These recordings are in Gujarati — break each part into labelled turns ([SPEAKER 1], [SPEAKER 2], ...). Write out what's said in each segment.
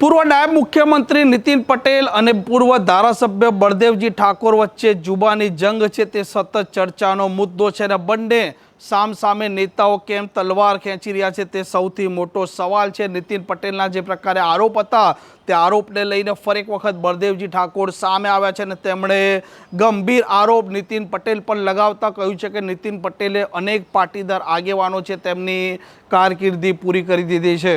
[SPEAKER 1] પૂર્વ નાયબ મુખ્યમંત્રી નીતિન પટેલ અને પૂર્વ ધારાસભ્ય બળદેવજી ઠાકોર વચ્ચે જુબાની જંગ છે, તે સતત ચર્ચાનો મુદ્દો છે અને બંને સામ સામે નેતાઓ કેમ તલવાર ખેંચી રહ્યા છે, તે સૌથી મોટો સવાલ છે. નીતિન પટેલના જે પ્રકારે આરોપ હતા, તે આરોપને લઈને ફરી એક વખત બળદેવજી ઠાકોર સામે આવ્યા છે અને તેમણે ગંભીર આરોપ નીતિન પટેલ પર લગાવતા કહ્યું છે કે નીતિન પટેલે અનેક પાટીદાર આગેવાનો છે, તેમની કારકિર્દી પૂરી કરી દીધી છે.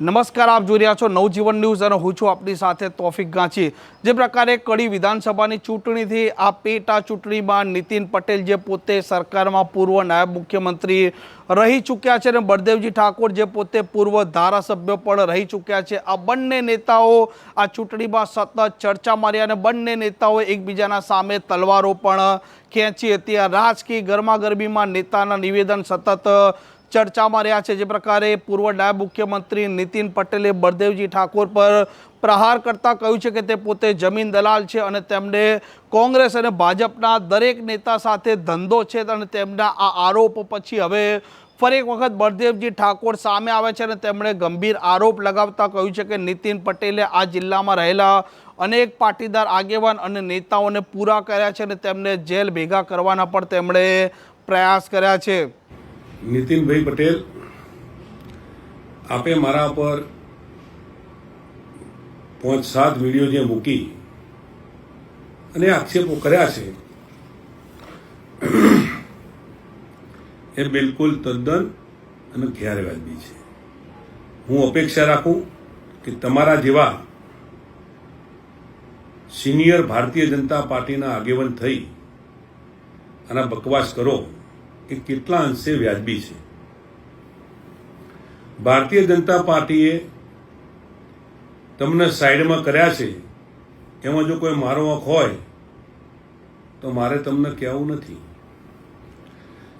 [SPEAKER 1] નમસ્કાર, આપ જોઈ રહ્યા છો નવજીવન ન્યૂઝ અને હું છું આપની સાથે તોફિક ગાંચી. જે પ્રકારે કડી વિધાનસભાની ચૂંટણીથી આ પેટા ચૂંટણીમાં નીતિન પટેલ જે પોતે સરકારમાં પૂર્વ નાયબ મુખ્યમંત્રી રહી ચૂક્યા છે અને બળદેવજી ઠાકોર જે પોતે પૂર્વ ધારાસભ્ય પણ રહી ચૂક્યા છે, આ બંને નેતાઓ આ ચૂંટણીમાં સતત ચર્ચા મારી અને બંને નેતાઓ એકબીજાના સામે તલવારો પણ ખેંચી હતી. આ રાજકીય ગરમાગરમીમાં નેતાના નિવેદન સતત ચર્ચામાં રહ્યા છે. જે પ્રકારે પૂર્વ નાયબ મુખ્યમંત્રી નીતિન પટેલે બળદેવજી ઠાકોર પર પ્રહાર કરતા કહ્યું છે કે તે પોતે જમીન દલાલ છે અને તેમને કોંગ્રેસ અને ભાજપના દરેક નેતા સાથે ધંધો છે અને તેમના આ આરોપ પછી હવે ફરી એક વખત બળદેવજી ઠાકોર સામે આવે છે અને તેમણે ગંભીર આરોપ લગાવતા કહ્યું છે કે નીતિન પટેલે આ જિલ્લામાં રહેલા અનેક પાટીદાર, આગેવાન અને નેતાઓને પૂરા કર્યા છે અને તેમને જેલ ભેગા કરવાના પણ તેમણે પ્રયાસ કર્યા છે.
[SPEAKER 2] નીતિનભાઈ પટેલ, આપે મારા પર પાંચ સાત વીડિયો જે મૂકી અને આક્ષેપો કર્યા છે, એ બિલકુલ તદ્દન અને ગેરવાજબી છે. હું અપેક્ષા રાખું કે તમારા જેવા સિનિયર ભારતીય જનતા પાર્ટીના આગેવાન થઈ અને બકવાસ કરો. એ કેટલા અંશે વ્યાજબી છે? ભારતીય જનતા પાર્ટીએ તમને સાઈડમાં કર્યા છે, એમાં જો કોઈ મારો વાંક હોય, તો મારે તમને કહેવું નથી.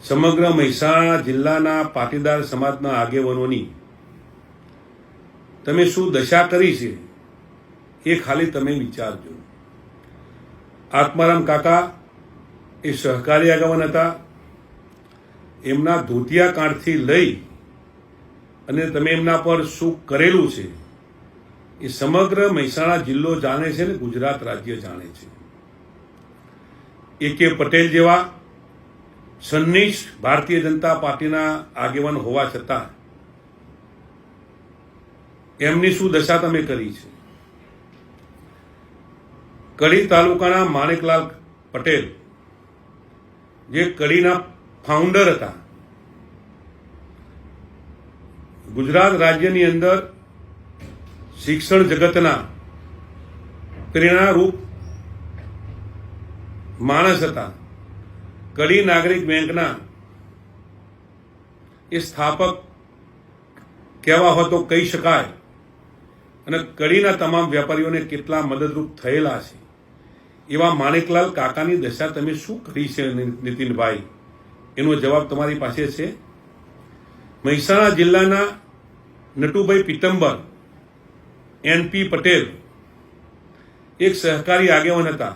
[SPEAKER 2] સમગ્ર મહેસાણા જિલ્લાના પાટીદાર સમાજના આગેવાનોની તમે શું દશા કરી છે, એ ખાલી તમે વિચારજો. આત્મારામ કાકા એ સહકારી આગેવાન હતા. એમના ધોતિયા કાંઠથી લઈ અને તમે એમના પર શું કરેલું છે, એ સમગ્ર મહેસાણા જિલ્લો જાણે છે ને ગુજરાત રાજ્ય જાણે છે. એ કે પટેલ જેવા સન્નિષ્ઠ ભારતીય જનતા પાર્ટીના આગેવાન હોવા છતાં એમની શું દશા તમે કરી છે? કડી તાલુકાના માણેકલાલ પટેલ, જે કડીના ફાઉન્ડર હતા. ગુજરાત રાજ્યની અંદર શિક્ષણ જગતના પ્રેરણારૂપ માણસ હતા. કડી નાગરિક બેંકના એ સ્થાપક કહેવા હોય તો કહી શકાય. અને કડીના તમામ વેપારીઓને કેટલા મદદરૂપ થયેલા છે. એવા માણેકલાલ કાકાની દશા તમે શું કરી છે નીતિનભાઈ? એનો જવાબ તમારી પાસે છે. મહેસાણા જિલ્લાના નટુભાઈ પિત્તંબર એનપી પટેલ, એક સહકારી આગેવાન હતા.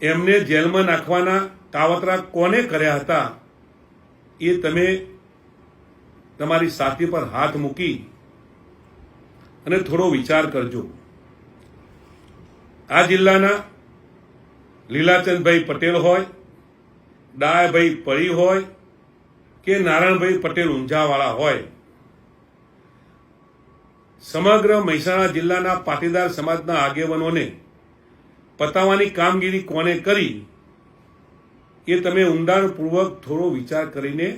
[SPEAKER 2] એમને જેલમાં નાખવાના કાવતરા કોને કર્યા હતા એ તમે તમારી સાથી પર હાથ મૂકી અને થોડો વિચાર કરજો. આ જિલ્લાના લીલાચંદભાઈ પટેલ હોય ડાયભાઈ પરી હોય કે નારાયણભાઈ પટેલ ઊંઝાવાળા હોય. સમગ્ર મહેસાણા જિલ્લાના પાટીદાર સમાજના આગેવાનોને પતાવવાની કામગીરી કોને કરી એ તમે ઊંડાણપૂર્વક થોડો વિચાર કરીને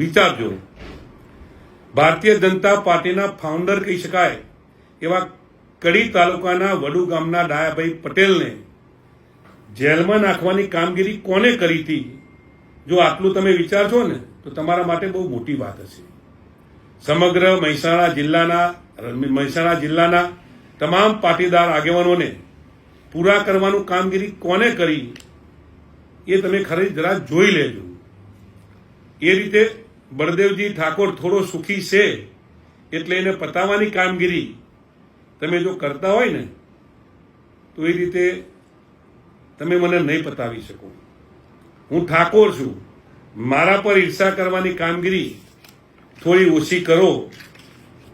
[SPEAKER 2] વિચારજો. ભારતીય જનતા પાર્ટીના ફાઉન્ડર કહી શકાય એવા કડી તાલુકાના વડુ ગામના ડાયાભાઈ પટેલને જેલમાં નાખવાની કામગીરી કોને કરી હતી? જો આટલું તમે વિચારશો ને, તો તમારા માટે બહુ મોટી વાત હશે. સમગ્ર મહેસાણા જિલ્લાના મહેસાણા જિલ્લાના તમામ પાટીદાર આગેવાનોને પૂરા કરવાનું કામગીરી કોને કરી, એ તમે ખરી જરા જોઈ લેજો. એ રીતે બળદેવજી ઠાકોર થોડો સુખી છે, એટલે એને પતાવવાની કામગીરી તમે જો કરતા હોય ને, તો એ રીતે તમે મને નહીં પતાવી શકો. હું ઠાકોર છું. મારા પર ઈર્ષા કરવાની કામગીરી થોડી ઓછી કરો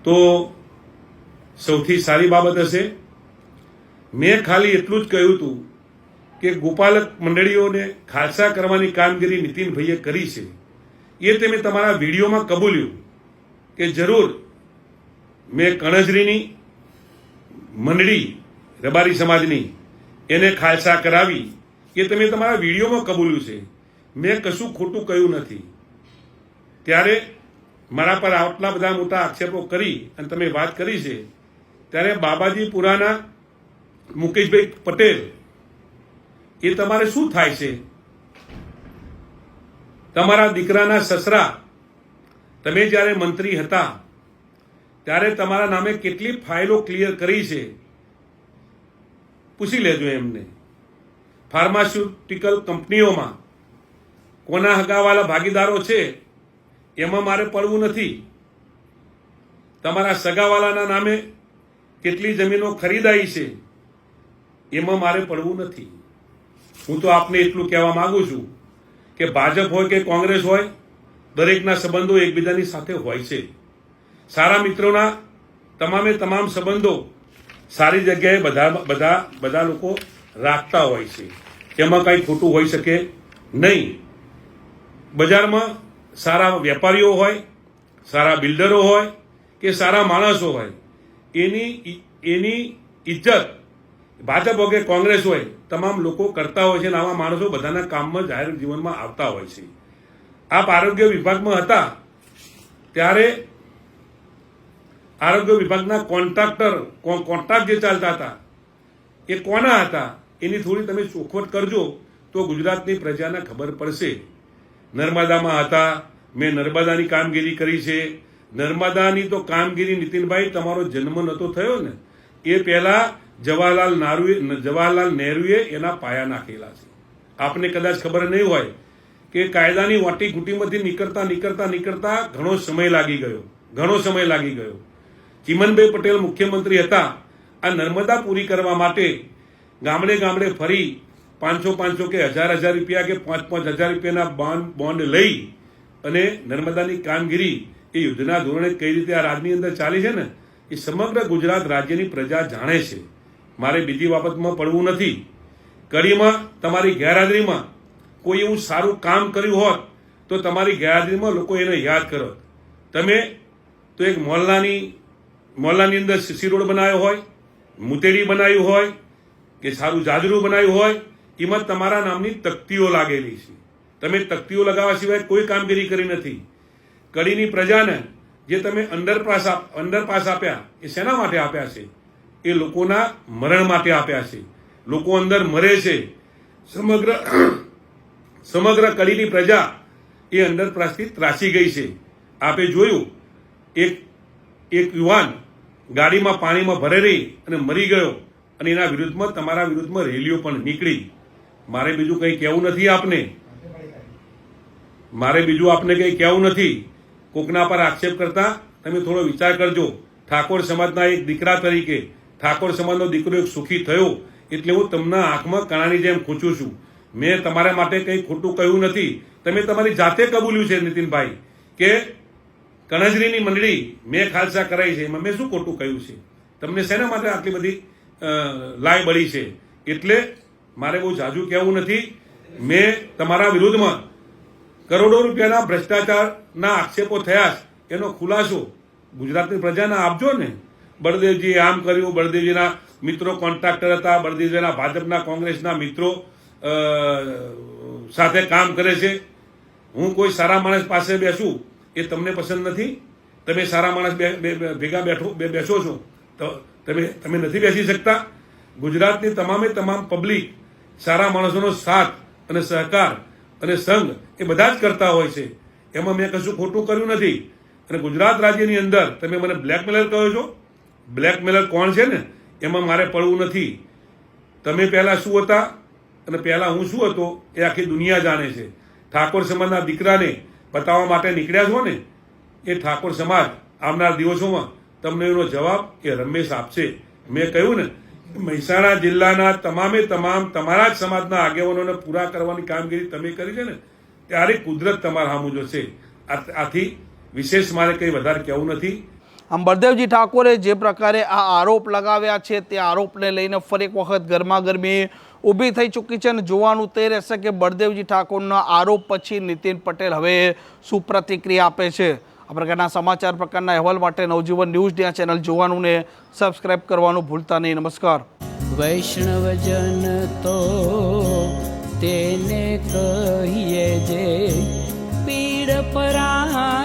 [SPEAKER 2] તો સૌથી સારી બાબત હશે. મેં ખાલી એટલું જ કહ્યું હતું કે ગોપાલક મંડળીઓને ખાલસા કરવાની કામગીરી નીતિનભાઈએ કરી છે. એ તમે તમારા વિડીયોમાં કબૂલ્યું કે જરૂર મેં કણજરીની મંડળી રબારી સમાજની એને ખાલસા કરાવી એ તમે તમારા વિડીયોમાં કબૂલ્યું છે. મેં કશું ખોટું કહ્યું નથી. ત્યારે મારા પર આટલા બધા મોટા આક્ષેપો કરી અને તમે વાત કરી છે, ત્યારે બાબાજી પુરાના મુકેશભાઈ પટેલ, એ તમારે શું થાય છે? તમારા દીકરાના સસરા, તમે જ્યારે મંત્રી હતા, ત્યારે તમારા નામે કેટલી ફાઇલો ક્લિયર કરી છે? પૂછી લેજો એમને. ફાર્માસ્યુટિકલ કંપનીઓમાં કોના હગાવાલા ભાગીદારો છે, એમાં મારે પડવું નથી. તમારા સગાવાલાના નામે કેટલી જમીનો ખરીદાઈ છે, એમાં મારે પડવું નથી. હું તો આપને એટલું કહેવા માંગુ છું કે ભાજપ હોય કે કોંગ્રેસ હોય, દરેકના સંબંધો એકબીજાની સાથે હોય છે. સારા મિત્રોના તમામે તમામ સંબંધો સારી જગ્યાએ બધા બધા બધા લોકો રાખતા હોય છે. તેમાં કંઈ ખોટું હોઈ શકે નહીં. બજારમાં સારા વેપારીઓ હોય, સારા બિલ્ડરો હોય કે સારા માણસો હોય, એની એની ઇજ્જત ભાજપ કે કોંગ્રેસ હોય, તમામ લોકો કરતા હોય છે અને આવા માણસો બધાના કામમાં જાહેર જીવનમાં આવતા હોય છે. આપ આરોગ્ય વિભાગમાં હતા, ત્યારે આરોગ્ય વિભાગના કોન્ટ્રાક્ટર કોન્ટ્રાક્ટ જે ચાલતા હતા, એ કોના હતા, એની થોડી તમે ચોખવટ કરજો તો ગુજરાતની પ્રજાને ખબર પડશે. નર્મદામાં હતા, મેં નર્મદાની કામગીરી કરી છે. નર્મદાની તો કામગીરી નીતિનભાઈ, તમારો જન્મ નહોતો થયો ને, એ પહેલા જવાહરલાલ નારુએ, જવાહરલાલ નહેરુએ એના પાયા નાખેલા છે. આપને કદાચ ખબર નહીં હોય કે કાયદાની વાટી ઘૂંટીમાંથી નીકળતા નીકળતા નીકળતા ઘણો સમય લાગી ગયો. ઘણો સમય લાગી ગયો. ચિમનભાઈ પટેલ મુખ્યમંત્રી હતા. આ નર્મદા પૂરી કરવા માટે ગામડે ગામડે ફરી પાંચસો પાંચસો કે હજાર હજાર રૂપિયા કે પાંચ પાંચ હજાર રૂપિયાના બોન્ડ બોન્ડ લઈ અને નર્મદાની કામગીરી એ યુદ્ધના ધોરણે કઈ રીતે આ રાજની અંદર ચાલી છે ને, એ સમગ્ર ગુજરાત રાજ્યની પ્રજા જાણે છે. મારે બીજી બાબતમાં પડવું નથી. કડીમાં તમારી ગેરહાજરીમાં કોઈ એવું સારું કામ કર્યું હોત, તો તમારી ગેરહાજરીમાં લોકો એને યાદ કરો તમે તો એક મોહલ્લાની મોહલ્લાની અંદર સીસી રોડ બનાવ્યો હોય, મુતેડી બનાવ્યું હોય, કે સારું જાજરું બનાવ્યું હોય, એમાં તમારા નામની તકતીઓ લાગેલી છે. તમે તકતીઓ લગાવવા સિવાય કોઈ કામગીરી કરી નથી. કડીની પ્રજાને જે તમે અંડરપાસ અંડરપાસ આપ્યા, એ શેના માટે આપ્યા છે? એ લોકોના મરણ માટે આપ્યા છે. લોકો અંદર મરે છે. સમગ્ર સમગ્ર કડીની પ્રજા એ અંડરપાસથી ત્રાસી ગઈ છે. આપે જોયું, એક એક યુવાન ગાડીમાં પાણીમાં ભરેલી અને મરી ગયો અને એના વિરુદ્ધમાં તમારા વિરુદ્ધમાં રેલીઓ પણ નીકળી. મારે બીજું કંઈ કહેવું નથી આપને. મારે બીજું આપને કંઈ કહેવું નથી. કોકના પર આક્ષેપ કરતા તમે થોડો વિચાર કરજો. ઠાકોર સમાજના એક દીકરા તરીકે, ઠાકોર સમાજનો દીકરો એક સુખી થયો એટલે હું તમને આંખમાં કણાની જેમ ખૂંચું છું. મેં તમારા માટે કંઈ ખોટું કહ્યું નથી. તમે તમારી જાતે કબૂલ્યું છે નીતિનભાઈ, કે કણજરીની મંડળી મેં ખાલસા કરાઈ છે, એમાં મેં શું ખોટું કહ્યું છે? તમને શેના માટે આટલી બધી લાય બળી છે? એટલે મારે બહુ જાજુ કહેવું નથી. મેં તમારા વિરુદ્ધમાં કરોડો રૂપિયાના ભ્રષ્ટાચારના આક્ષેપો થયા એનો ખુલાસો ગુજરાતની પ્રજાને આપજો ને. બળદેવજીએ આમ કર્યું, બળદેવજીના મિત્રો કોન્ટ્રાક્ટર હતા, બળદેવજીના ભાજપના કોંગ્રેસના મિત્રો સાથે કામ કરે છે. હું કોઈ સારા માણસ પાસે બેસું એ તમને પસંદ નથી? તમે સારા માણસ બે- ભેગા બેઠો બે બેસો છો, તો તમે તમે નથી બેસી શકતા? ગુજરાતની તમામે તમામ પબ્લિક સારા માણસોનો સાથ અને સહકાર અને સંઘ એ બધા જ કરતા હોય છે. એમાં મેં કશું ખોટું કર્યું નથી. અને ગુજરાત રાજ્યની અંદર તમે મને બ્લેકમેલર કહો છો? બ્લેકમેલર કોણ છે ને? એમાં મારે પડવું નથી. તમે પહેલાં શું હતા? અને પહેલાં હું શું હતો? એ આખી દુનિયા જાણે છે. ઠાકોર સમાજના દીકરાને બતાવવા માટે નીકળ્યા છો ને, એ ઠાકોર સમાજ આવનાર દિવસોમાં તમને એનો જવાબ એ રમેશ આપશે. મેં કહ્યું ને, મહેસાણા જિલ્લાના તમામે તમામ તમારા જ સમાજના આગેવાનોને પૂરા કરવાની કામગીરી તમે કરી છે ને, ત્યારે કુદરત તમારા સામું જોશે. આથી વિશેષ મારે કંઈ વધારે કહેવું નથી.
[SPEAKER 1] આમ બળદેવજી ઠાકોરે જે પ્રકારે આ આરોપ લગાવ્યા છે, તે આરોપને લઈને ફરી એક વખત ગરમાગરમી ઊભી થઈ ચૂકી છે અને જોવાનું તે રહેશે કે બળદેવજી ઠાકોરના આરોપ પછી નીતિન પટેલ હવે શું પ્રતિક્રિયા આપે છે. આ પ્રકારના સમાચાર, પ્રકારના અહેવાલ માટે નવજીવન ન્યૂઝ ડ્યા ચેનલ જોવાનું ને સબસ્ક્રાઇબ કરવાનું ભૂલતા નહીં. નમસ્કાર.
[SPEAKER 3] વૈષ્ણવજન તો તેને કહીએ જે પીડ પરાઈ